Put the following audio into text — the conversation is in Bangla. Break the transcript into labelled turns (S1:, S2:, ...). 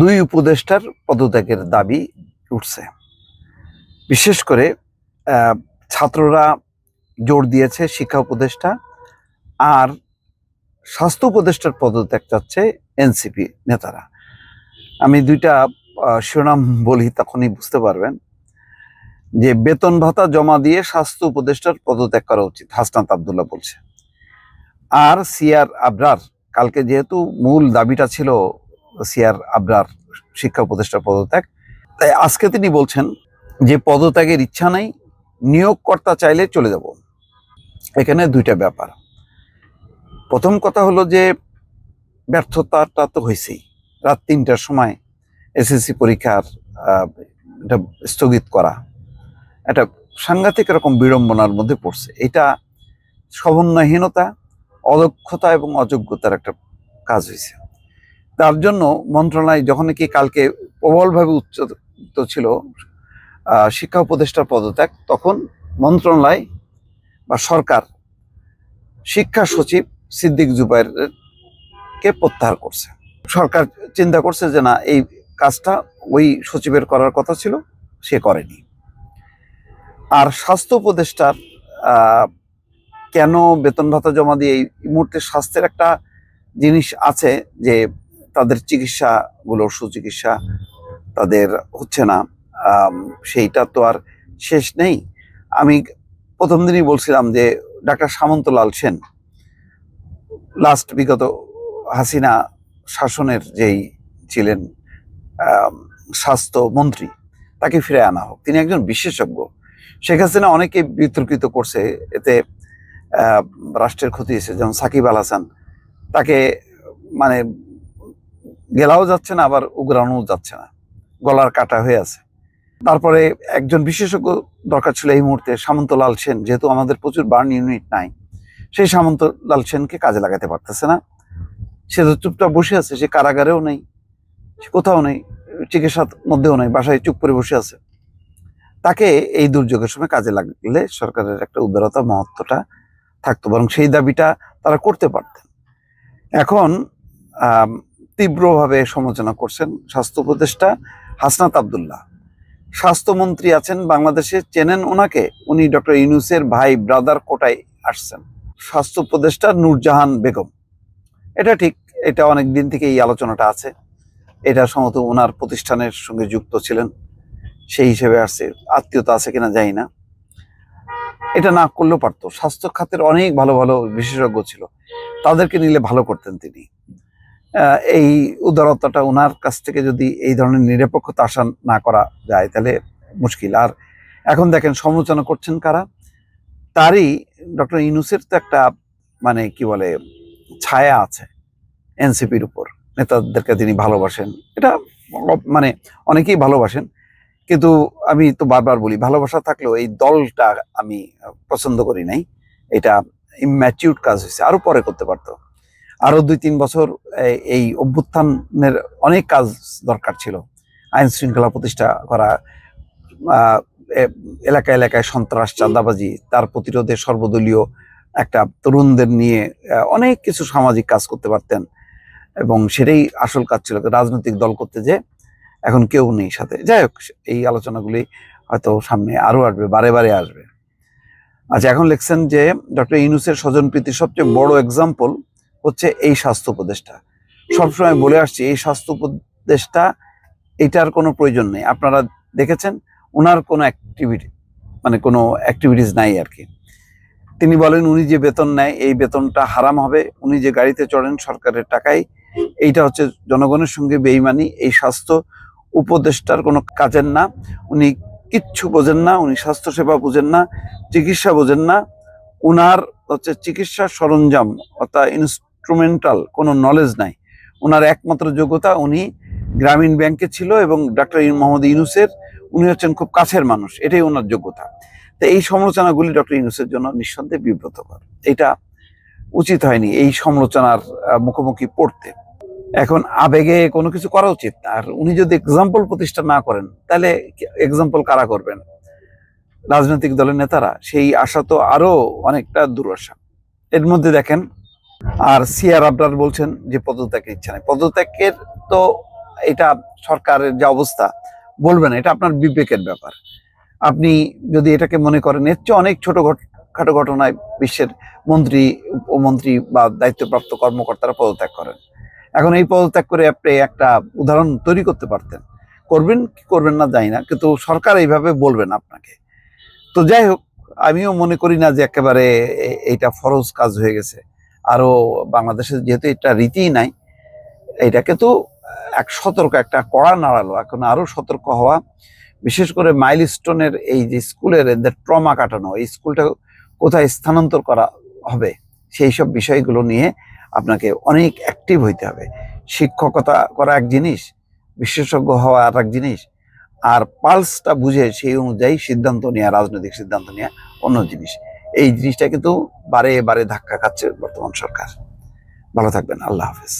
S1: দুই উপদেষ্টার পদত্যাগের দাবি উঠছে। বিশেষ করে ছাত্ররা জোর দিয়েছে শিক্ষা উপদেষ্টা আর স্বাস্থ্য উপদেষ্টার পদত্যাগ চাচ্ছে এনসিপি নেতারা। আমি দুইটা শিরোনাম বলি তখনই বুঝতে পারবেন যে বেতন ভাতা জমা দিয়ে স্বাস্থ্য উপদেষ্টার পদত্যাগ করা উচিত, হাসনাত আবদুল্লাহ বলছে। আর সিআর আবরার, কালকে যেহেতু মূল দাবিটা ছিল সিআর আবরার শিক্ষা উপদেষ্টার পদত্যাগ। তাই আজকে তিনি বলছেন যে পদত্যাগের ইচ্ছা নেই, নিয়োগকর্তা চাইলে চলে যাব। এখানে দুইটা ব্যাপার। প্রথম কথা হলো যে ব্যর্থতাটা তো হয়েছেই। রাত তিনটার সময় এসএসসি পরীক্ষার এটা স্থগিত করা একটা সাংঘাতিক রকম বিড়ম্বনার মধ্যে পড়ছে। এটা সমন্বয়হীনতা অদক্ষতা এবং অযোগ্যতার একটা কাজ হয়েছে। তার জন্য মন্ত্রণালয় যখন কি কালকে প্রবলভাবে উচ্চত ছিল শিক্ষা উপদেষ্টার পদত্যাগ, তখন মন্ত্রণালয় বা সরকার শিক্ষা সচিব সিদ্দিক জুবাইর কে প্রত্যাহার করছে। সরকার চিন্তা করছে যে না, এই কাজটা ওই সচিবের করার কথা ছিল, সে করেনি। আর স্বাস্থ্য উপদেষ্টার কেন বেতন ভাতা জমা দিয়ে এই মুহূর্তে স্বাস্থ্যের একটা জিনিস আছে যে তাদের চিকিৎসাগুলো সুচিকিৎসা তাদের হচ্ছে না। সেইটা তো আর শেষ নেই। আমি প্রথম দিনই বলছিলাম যে ডাক্তার সামন্তলাল সেন লাস্ট বিগত হাসিনা শাসনের যেই ছিলেন স্বাস্থ্যমন্ত্রী তাকে ফিরে আনা হোক। তিনি একজন বিশেষজ্ঞ। শেখ হাসিনা অনেকে বিতর্কিত করছে। এতে রাষ্ট্রের ক্ষতি হয়েছে। যেমন সাকিব আল হাসান, তাকে মানে গেলাও যাচ্ছে না, আবার উগরানো যাচ্ছে না। গলার কাটা হয়ে আছে। তারপরে একজন বিশেষজ্ঞ দরকার ছিল এই মুহূর্তে, সামন্তলাল সেন। যেহেতু আমাদের প্রচুর বার্ন ইউনিট নাই, সেই সামন্তলাল সেনকে কাজে লাগাতে পারতেছে না। সে তো চুপচাপ বসে আছে, সে কারাগারেও নেই, সে কোথাও নেই, চিকিৎসার মধ্যেও নেই, বাসায় চুপ করে বসে আছে। তাকে এই দুর্যোগের সময় কাজে লাগলে সরকারের একটা উদারতা, মহত্বটা থাকতো, বরং সেই দাবিটা তারা করতে পারতেন। এখন তীব্রভাবে সমালোচনা করছেন স্বাস্থ্য উপদেষ্টা হাসনাত আবদুল্লাহ। স্বাস্থ্যমন্ত্রী আছেন বাংলাদেশে, চেনেন ওনাকে। উনি ডক্টর ইউনুসের ভাই, ব্রাদার কোটায় আসছেন। স্বাস্থ্য উপদেষ্টা নূরজাহান বেগম। এটা ঠিক, এটা অনেক দিন থেকে এই আলোচনাটা আছে। এটা সম্ভবত ওনার প্রতিষ্ঠানের সঙ্গে যুক্ত ছিলেন। সেই হিসেবে আসছে। আত্মীয়তা আছে কিনা জানি না। এটা না করলেও পারতো। স্বাস্থ্য খাতের অনেক ভালো ভালো বিশেষজ্ঞ ছিল। তাদেরকে নিলে ভালো করতেন তিনি। এই উদারতাটা ওনার কাছ থেকে যদি এই ধরনের নিরপেক্ষতা আশা না করা যায়, তাহলে মুশকিল। আর এখন দেখেন, সমালোচনা করছেন কারা? তারই ডক্টর ইনুসের তো একটা মানে কি বলে, ছায়া আছে এনসিপির উপর। নেতাদেরকে তিনি ভালোবাসেন। এটা মানে অনেকেই ভালোবাসেন। কিন্তু আমি তো বারবার বলি, ভালোবাসা থাকলেও এই দলটা আমি পছন্দ করি নাই। এটা ইম্যাচিউড কাজ হয়েছে, আরও পরে করতে পারতো। আরও দুই তিন বছর এই- অভ্যুত্থানের অনেক কাজ দরকার ছিল। আইন শৃঙ্খলা প্রতিষ্ঠা করা আহ, এ- এলাকায় এলাকায় সন্ত্রাস চাঁদাবাজি তার প্রতিরোধে সর্বদলীয় একটা তরুণদের নিয়ে অনেক কিছু সামাজিক কাজ করতে পারতেন এবং সেটাই আসল কাজ ছিল। রাজনৈতিক দল করতে যে এখন কেউ নেই সাথে। যাই হোক এই আলোচনাগুলি হয়তো সামনে আরও আসবে বারে বারে আসবে। আচ্ছা এখন লিখছেন যে ডক্টর ইউনুসের স্বজনপ্রীতির সবচেয়ে বড় এক্সাম্পল হচ্ছে এই স্বাস্থ্য উপদেষ্টা। সবসময় বলে আসছি, এই স্বাস্থ্য উপদেষ্টা, এটার কোনো প্রয়োজন নেই। আপনারা দেখেছেন, ওনার কোনো অ্যাক্টিভিটি মানে কোনো অ্যাক্টিভিটিস নাই আর কি তিনি বলেন, উনি যে বেতন নেয়, এই বেতনটা হারাম হবে। উনি যে গাড়িতে চড়েন, সরকারের টাকায়, এইটা হচ্ছে জনগণের সঙ্গে বেইমানি। এই স্বাস্থ্য উপদেষ্টার কোনো কাজের না। উনি কিচ্ছু বোঝেন না, উনি স্বাস্থ্যসেবা বোঝেন না, চিকিৎসা বোঝেন না। উনার হচ্ছে চিকিৎসা সরঞ্জাম, অর্থাৎ ইনস্ট্রুমেন্টাল কোনো নলেজ নাই। ওনার একমাত্র যোগ্যতা উনি গ্রামীণ ব্যাংকে ছিল এবং ডাক্তার মোহাম্মদ ইউনুসের, উনি হচ্ছেন খুব কাছের মানুষ, এটাই ওনার যোগ্যতা। তো এই সমালোচনাগুলি ডক্টর ইউনুসের জন্য নিঃসন্দেহে বিব্রতকর। এটা উচিত হয়নি এই সমালোচনার মুখোমুখি পড়তে। এখন আবেগে কোনো কিছু করা উচিত আর উনি যদি এক্সাম্পল প্রতিষ্ঠা না করেন, তাহলে এক্সাম্পল কারা করবেন? রাজনৈতিক দলের নেতারা, সেই আশা তো আরও অনেকটা দুরাশা এর মধ্যে দেখেন আর সিআর আবরার বলছেন যে পদত্যাগের ইচ্ছা নেই। পদত্যাগের তো এটা সরকারের যে অবস্থা বলবেন এটা আপনার বিবেকের ব্যাপার। আপনি যদি এটাকে মনে করেন, এর চেয়ে অনেক ছোট খাটো ঘটনায় বিশ্বের মন্ত্রী, উপমন্ত্রী বা দায়িত্বপ্রাপ্ত কর্মকর্তারা পদত্যাগ করেন। এখন এই পদত্যাগ করে আপনি একটা উদাহরণ তৈরি করতে পারতেন। করবেন কি করবেন না জানি না, কিন্তু সরকার এইভাবে বলবেন আপনাকে। তো যাই হোক, আমিও মনে করি না যে একেবারে এইটা ফরজ কাজ হয়ে গেছে। আরও বাংলাদেশে যেহেতু এটা রীতিই নাই এটাকে তো এক সতর্ক, একটা কড়া নাড়ালো, এখন আরও সতর্ক হওয়া, বিশেষ করে মাইল স্টোনের এই যে স্কুলের এদের ট্রমা কাটানো, এই স্কুলটা কোথায় স্থানান্তর করা হবে, সেই সব বিষয়গুলো নিয়ে আপনাকে অনেক অ্যাক্টিভ হইতে হবে। শিক্ষকতা করা এক জিনিস, বিশেষজ্ঞ হওয়া আর এক জিনিস, আর পালসটা বুঝে সেই অনুযায়ী সিদ্ধান্ত নেওয়া রাজনৈতিক সিদ্ধান্ত নেওয়া অন্য জিনিস। এই জিনিসটা কিন্তু বারে বারে ধাক্কা খাচ্ছে বর্তমান সরকার। ভালো থাকবেন আল্লাহ হাফেজ।